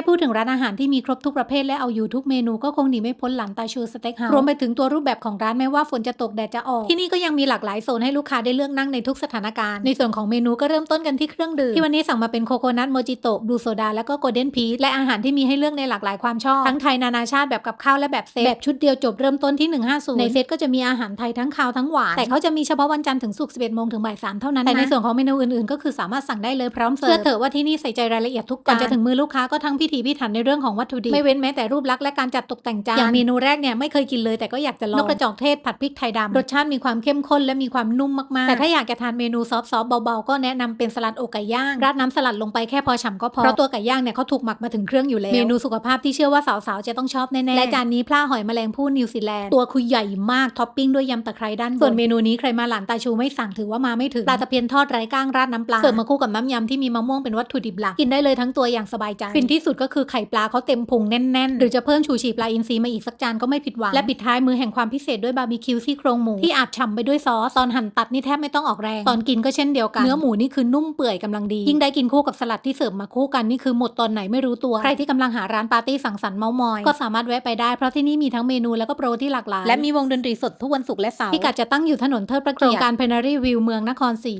ให้พูดถึงร้านอาหารที่มีครบทุกประเภทและเอาอยู่ทุกเมนูก็คงหนีไม่พ้นหลันตาชูสเต็กเฮาส์รวมไปถึงตัวรูปแบบของร้านไม่ว่าฝนจะตกแดดจะออก ที่นี่ก็ยังมีหลากหลายโซนให้ลูกค้าได้เลือกนั่งในทุกสถานการณ์ ในส่วนของเมนูก็เริ่มต้นกันที่เครื่องดื่ม ที่วันนี้สั่งมาเป็นโคโคนัทโมจิโตะบลูโซดาแล้วก็โกลเด้นพีชและอาหารที่มีให้เลือกในหลากหลายความชอบ ทั้งไทยนานาชาติแบบกับข้าวและแบบเซตแบบชุดเดียวจบเริ่มต้นที่ 150 ในเซตก็จะมีอาหารไทยทั้งคาวทั้งหวานแต่เขาจะมีเฉพาะวันจันทร์ถึงศุกร์11โมงถึงบ่าย3เท่านั้นแต่ในส่วนของเมนูอื่นๆ ก็คือสามารถสั่งได้เลยพร้อมเสิร์ฟเชื่อเถอะว่าที่นี่ใส่ใจรายละเอียดทุกก่อนจะถึงมือลูกค้าก็ทั้งพิถีพิถันในเรื่องของวัตถุดิบไม่เว้นแม้แต่รูปลักษณ์และการจัดตกแต่งจานอย่างเมนูแรกเนี่ยไม่เคยกินเลยแต่ก็อยากจะลองนกกระจอกเทศผัดพริกไทยดำรสชาติมีความเข้มข้นและมีความนุ่มมากๆ แต่ถ้าอยากจะทานเมนูซอฟต์ๆเบาๆก็แนะนำเป็นสลัดอกไก่ย่างราดน้ำสลัดลงไปแค่พอฉ่ำก็พอเพราะตัวไก่ย่างเนี่ยเขาถูกหมักมาถึงเครื่องอยู่แล้วเมนูสุขภาพที่เชื่อว่าสาวๆจะต้องชอบแน่ๆและจานนี้พลาหอยแมลงภู่นิวซีแลนด์ตัวคือใหญ่มากท็อปปิ้งด้วยยำตะไคร้ด้านบนส่วนเมนูนี้ใครมาหลานตาชูไม่สั่งถือว่ามาไม่ถึงปลาตะเพียนทอดไร้ก้างราดน้ำปลาเสิร์ฟมาคู่กับน้ำยำที่มีมะม่วงเป็นวัตถุดิบหลักกินได้เลยทั้งตัวอย่างสบายใจฟินที่สุดก็คือไข่ปลาเขาเต็มพุงแน่นๆ หรือจะเพิ่มชูชีปลาอินทรีมาอีกสักจานก็ไม่ผิดหวัง และปิดท้ายมือแห่งความพิเศษด้วยบาร์บีคิวซี่โครงหมูที่อาบฉ่ำไปด้วยซอสตอนหั่นตัดนี่แทบไม่ต้องออกแรง ตอนกินก็เช่นเดียวกัน เนื้อหมูนี่คือนุ่มเปื่อยกำลังดี ยิ่งได้กินคู่กับสลัดที่เสิร์ฟมาคู่กันนี่คือหมดตอนไหนไม่รู้ตัว ใครที่กำลังหาร้านปาร์ตี้สังสรรค์เมามอย ก็สามารถแวะไปได้เพราะที่นี่มีทั้งเมนูแล้วก็โปรที่หลากหลายและมีวงดนตรีสดทุกวันศุกร์และเสาร์พิกัดจะตั้งอยู่ถนนเทิดพระเกียรติโครงการเพนารีวิวเมืองนครศรี